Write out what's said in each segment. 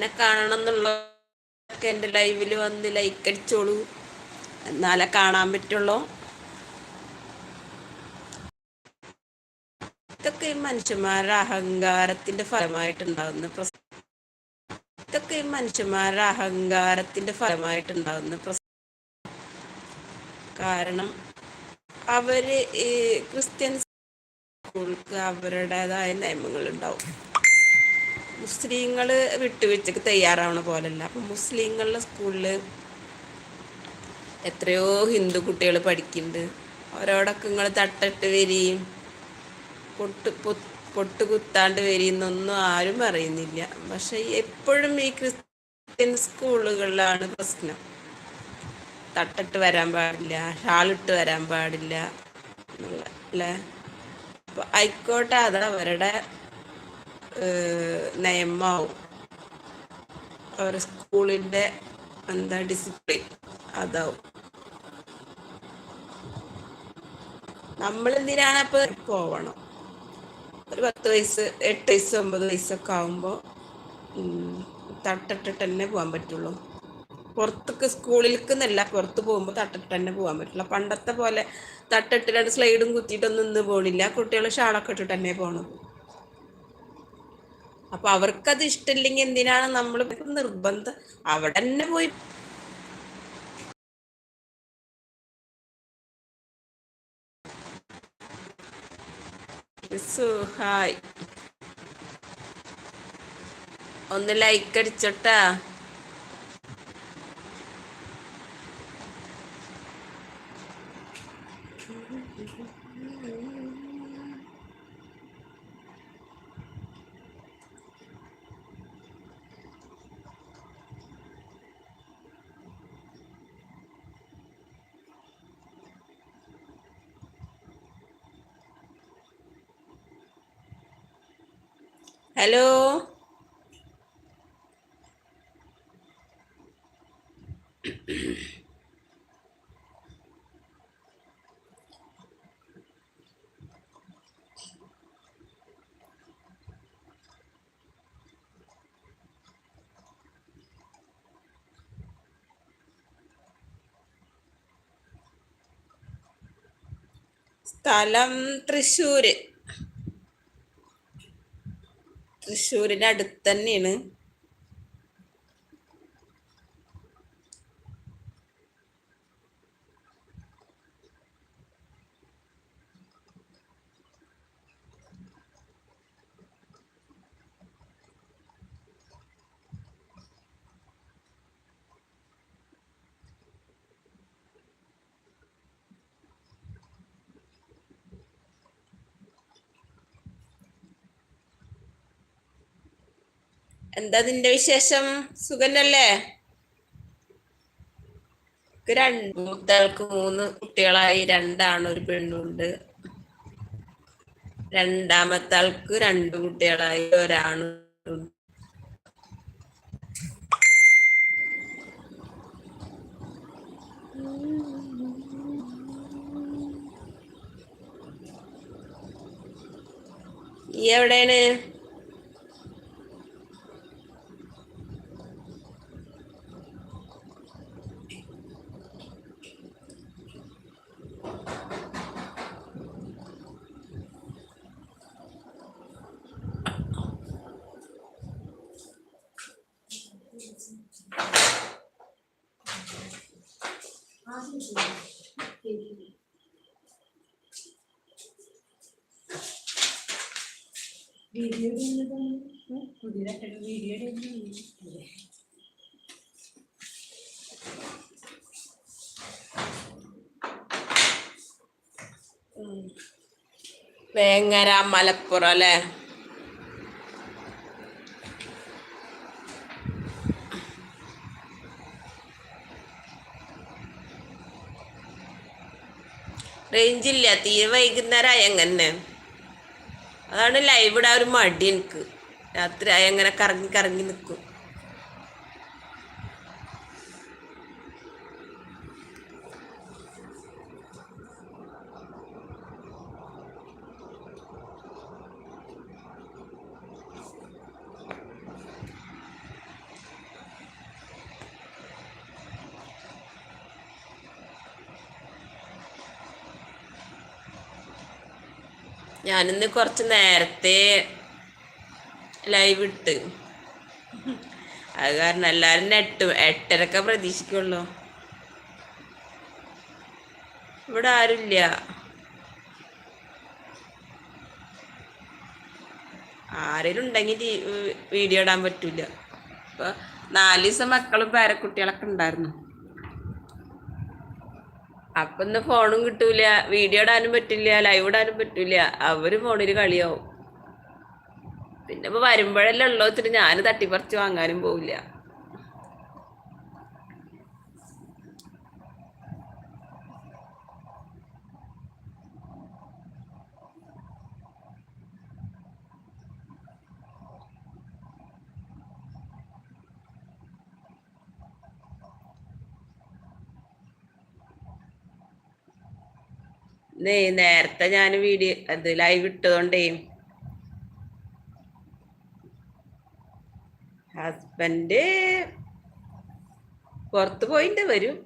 എന്നെ കാണണം എന്നുള്ളതൊക്കെ എന്റെ ലൈവിൽ വന്ന് ലൈക്ക് അടിച്ചോളൂ. എന്നാലേ കാണാൻ പറ്റുള്ളൂ. ഇതൊക്കെ ഈ മനുഷ്യന്മാരുടെ അഹങ്കാരത്തിന്റെ ഫലമായിട്ടുണ്ടാകുന്ന പ്രശ്നം ഇതൊക്കെ ഈ മനുഷ്യന്മാരുടെ അഹങ്കാരത്തിന്റെ ഫലമായിട്ടുണ്ടാകുന്ന പ്രശ്നം കാരണം അവർ ഈ ക്രിസ്ത്യൻ സ്കൂൾക്ക് അവരുടേതായ നിയമങ്ങൾ ഉണ്ടാവും മുസ്ലിങ്ങൾ വിട്ടുവീഴ്ചക്ക് തയ്യാറാവണ പോലല്ല. അപ്പം മുസ്ലിങ്ങളുടെ സ്കൂളിൽ എത്രയോ ഹിന്ദു കുട്ടികൾ പഠിക്കുന്നുണ്ട് അവരോടൊക്കെ നിങ്ങൾ തട്ടിട്ട് വരികയും പൊട്ട് പൊട്ട് കുത്താണ്ട് വരിയെന്നൊന്നും ആരും പറയുന്നില്ല. പക്ഷെ എപ്പോഴും ഈ ക്രിസ്ത്യൻ സ്കൂളുകളിലാണ് പ്രശ്നം. തട്ടിട്ട് വരാൻ പാടില്ല ഷാളിട്ട് വരാൻ പാടില്ല അല്ലേ അപ്പൊ ആയിക്കോട്ടെ അത് അവരുടെ നിയമാവും അവരുടെ സ്കൂളിന്റെ എന്താ ഡിസിപ്ലിൻ അതാവും. നമ്മൾ എന്തിനാണ് അപ്പോൾ പോവണം? ഒരു പത്ത് വയസ്സ് എട്ട് വയസ്സ് ഒമ്പത് വയസ്സൊക്കെ ആകുമ്പോൾ തട്ടിട്ടിട്ട് തന്നെ പോകാൻ പറ്റുള്ളൂ. പുറത്തൊക്കെ സ്കൂളിലേക്ക് എന്നല്ല പുറത്ത് പോകുമ്പോൾ തട്ടിട്ട് തന്നെ പോകാൻ പറ്റില്ല പണ്ടത്തെ പോലെ തട്ടിട്ട് രണ്ട് സ്ലൈഡും കുത്തിയിട്ടൊന്നും നിന്ന് പോകണില്ല കുട്ടികൾ ഷാളൊക്കെ ഇട്ടിട്ട് തന്നെ പോകണം അപ്പൊ അവർക്കത് ഇഷ്ടമില്ലെങ്കിൽ എന്തിനാണ് നമ്മൾ നിർബന്ധം? അവിടെ തന്നെ പോയി ഹായ്. ഒന്ന് ലൈക്ക് അടിച്ചോട്ടാ. ഹലോ? സ്ഥലം തൃശ്ശൂര്. തൃശ്ശൂരിന്റെ അടുത്ത് തന്നെയാണ്. എന്താ നിന്റെ വിശേഷം? സുഖന്നല്ലേ? രണ്ട് മൂന്ന് കുട്ടികളായി. രണ്ടാണ് ഒരു പെണ്ണുണ്ട്. രണ്ടാമത്തെ ആൾക്ക് രണ്ട് കുട്ടികളായി. ഒരാണ്. ഈ എവിടെയാണ്? വീഡിയോ വീഡിയോ വേങ്ങര മലപ്പുറം അല്ലേ? റേഞ്ചില്ല തീരെ വൈകുന്നേരം ആയ അങ്ങനെ. അതാണ് ലൈവ് ഇടാൻ ഒരു മടി എനിക്ക്. രാത്രി ആയ അങ്ങനെ കറങ്ങി കറങ്ങി നിൽക്കും ഞാനിന്ന് കുറച്ച് നേരത്തെ ലൈവ് ഇട്ട്. അത് കാരണം എല്ലാവരും എട്ട് എട്ടരക്ക പ്രതീക്ഷിക്കുള്ളൂ. ഇവിടെ ആരുമില്ല ആരെങ്കിലും ഉണ്ടെങ്കിൽ വീഡിയോ ഇടാൻ പറ്റൂല. അപ്പോൾ നാല് ദിവസം മക്കളും പേരക്കുട്ടികളൊക്കെ ഉണ്ടായിരുന്നു. അപ്പൊ ഇന്ന് ഫോണും കിട്ടൂല വീഡിയോ ഇടാനും പറ്റില്ല ലൈവ് ഇടാനും പറ്റൂല. അവർ ഫോണിൽ കളിയാവും. പിന്നെ ഇപ്പൊ വരുമ്പോഴല്ലേ ഉള്ളൂ വെച്ചിട്ട് ഞാൻ തട്ടിപ്പറിച്ച് വാങ്ങാനും പോവില്ല. നേരത്തെ ഞാൻ വീഡിയോ അത് ലൈവ് ഇട്ടതുകൊണ്ടേ ഹസ്ബൻഡ് പുറത്ത് പോയിട്ട് വരും.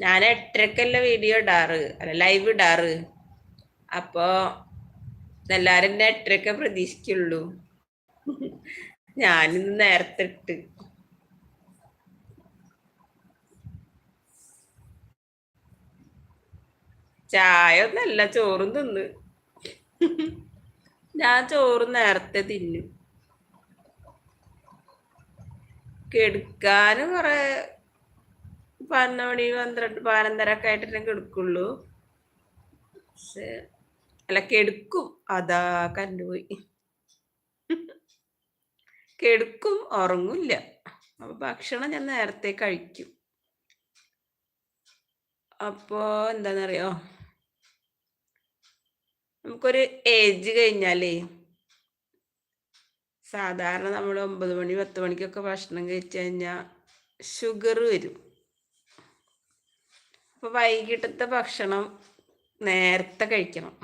ഞാൻ എട്ടരക്കല്ല വീഡിയോ ഇടാറ്. അല്ല ലൈവ് ഇടാറ്. അപ്പോ എല്ലാരും എന്നെ എട്ടരക്ക പ്രതീക്ഷിക്കുള്ളൂ. ഞാനിന്ന് നേരത്തെ ഇട്ട്. ചായ ഒന്നല്ല ചോറും തിന്ന്. ഞാൻ ചോറ് നേരത്തെ തിന്നു. കെടുക്കാനും കുറെ പതിനൊന്ന് മണി പന്ത്രണ്ട് പതിനൊന്നരൊക്കെ ഒക്കെ എടുക്കുള്ളൂ പക്ഷെ അല്ല കെടുക്കും. അതാ കണ്ടുപോയി കെടുക്കും ഉറങ്ങില്ല. അപ്പൊ ഭക്ഷണം ഞാൻ നേരത്തെ കഴിക്കും. അപ്പോ എന്താണെന്നറിയോ നമുക്കൊരു ഏജ് കഴിഞ്ഞാലേ സാധാരണ നമ്മൾ ഒമ്പത് മണി പത്ത് മണിക്കൊക്കെ ഭക്ഷണം കഴിച്ചു കഴിഞ്ഞാൽ ഷുഗർ വരും. അപ്പൊ വൈകിട്ടത്തെ ഭക്ഷണം നേരത്തെ കഴിക്കണം.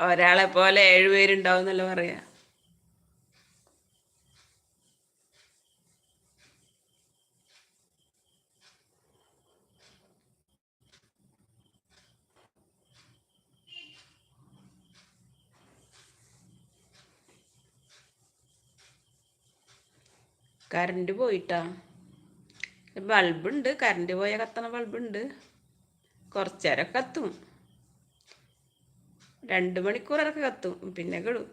ഒരാളെ പോലെ ഏഴുപേരുണ്ടാവും എന്നല്ല പറയാ. കറണ്ട് പോയിട്ടാ. ബൾബുണ്ട് കറണ്ട് പോയ കത്തണ ബൾബുണ്ട്. കുറച്ചേരം കത്തും. രണ്ട് മണിക്കൂറൊക്കെ കത്തും പിന്നെ കെടും.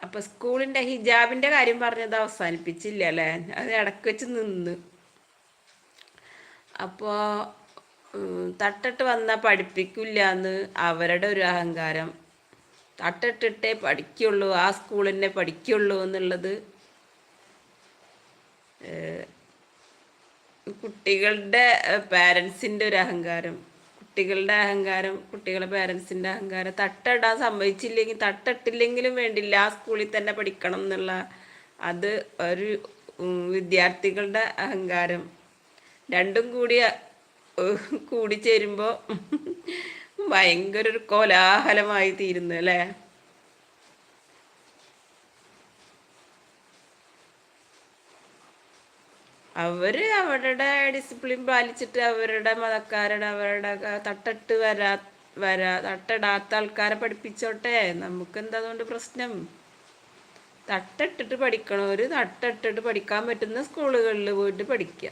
അപ്പൊ സ്കൂളിന്റെ ഹിജാബിന്റെ കാര്യം പറഞ്ഞത് അവസാനിപ്പിച്ചില്ല അല്ലേ? അത് ഇടയ്ക്ക് വെച്ച് നിന്ന്. അപ്പോ തട്ടിട്ട് വന്നാൽ പഠിപ്പിക്കില്ല എന്ന് അവരുടെ ഒരു അഹങ്കാരം. തട്ടിട്ടിട്ടേ പഠിക്കുള്ളൂ ആ സ്കൂളിനെ പഠിക്കുള്ളൂ എന്നുള്ളത് കുട്ടികളുടെ പാരൻസിന്റെ ഒരു അഹങ്കാരം. കുട്ടികളുടെ അഹങ്കാരം കുട്ടികളെ പാരൻസിന്റെ അഹങ്കാരം. തട്ടിടാൻ സംഭവിച്ചില്ലെങ്കിൽ തട്ടിട്ടില്ലെങ്കിലും വേണ്ടില്ല. ആ സ്കൂളിൽ തന്നെ പഠിക്കണം എന്നുള്ള അത് ഒരു വിദ്യാർത്ഥികളുടെ അഹങ്കാരം. രണ്ടും കൂടി കൂടി ചേരുമ്പോൾ ഭയങ്കര ഒരു കോലാഹലമായി തീരുന്നു അല്ലേ? അവർ അവരുടെ ഡിസിപ്ലിൻ പാലിച്ചിട്ട് അവരുടെ മതക്കാരുടെ അവരുടെ തട്ടിട്ട് വരാ വരാ തട്ടിടാത്ത ആൾക്കാരെ പഠിപ്പിച്ചോട്ടെ. നമുക്ക് എന്താ അതുകൊണ്ട് പ്രശ്നം? തട്ടിട്ടിട്ട് പഠിക്കണവർ തട്ടിട്ടിട്ട് പഠിക്കാൻ പറ്റുന്ന സ്കൂളുകളിൽ പോയിട്ട് പഠിക്കുക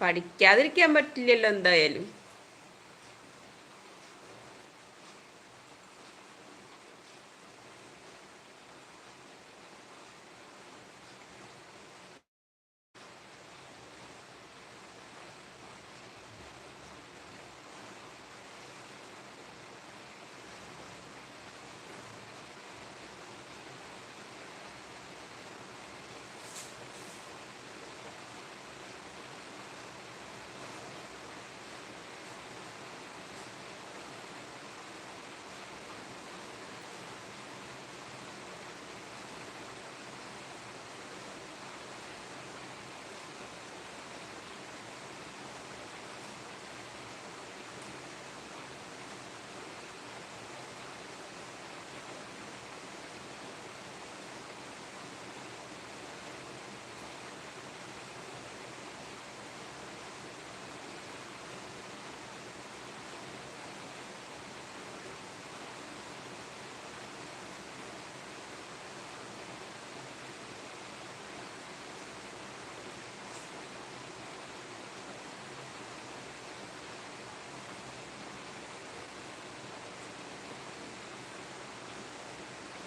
പഠിക്കാതിരിക്കാൻ പറ്റില്ലല്ലോ എന്തായാലും.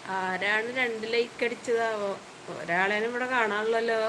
ആരാണ് രണ്ട് ലൈക്ക് അടിച്ചതാവോ ഒരാളേനും ഇവിടെ കാണാനുള്ളല്ലോ.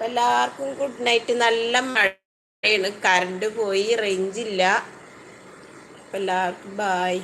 എല്ലാവർക്കും ഗുഡ് നൈറ്റ് നല്ല മഴയാണ്. കറണ്ട് പോയി റേഞ്ചില്ല അപ്പൊ എല്ലാവർക്കും ബായ്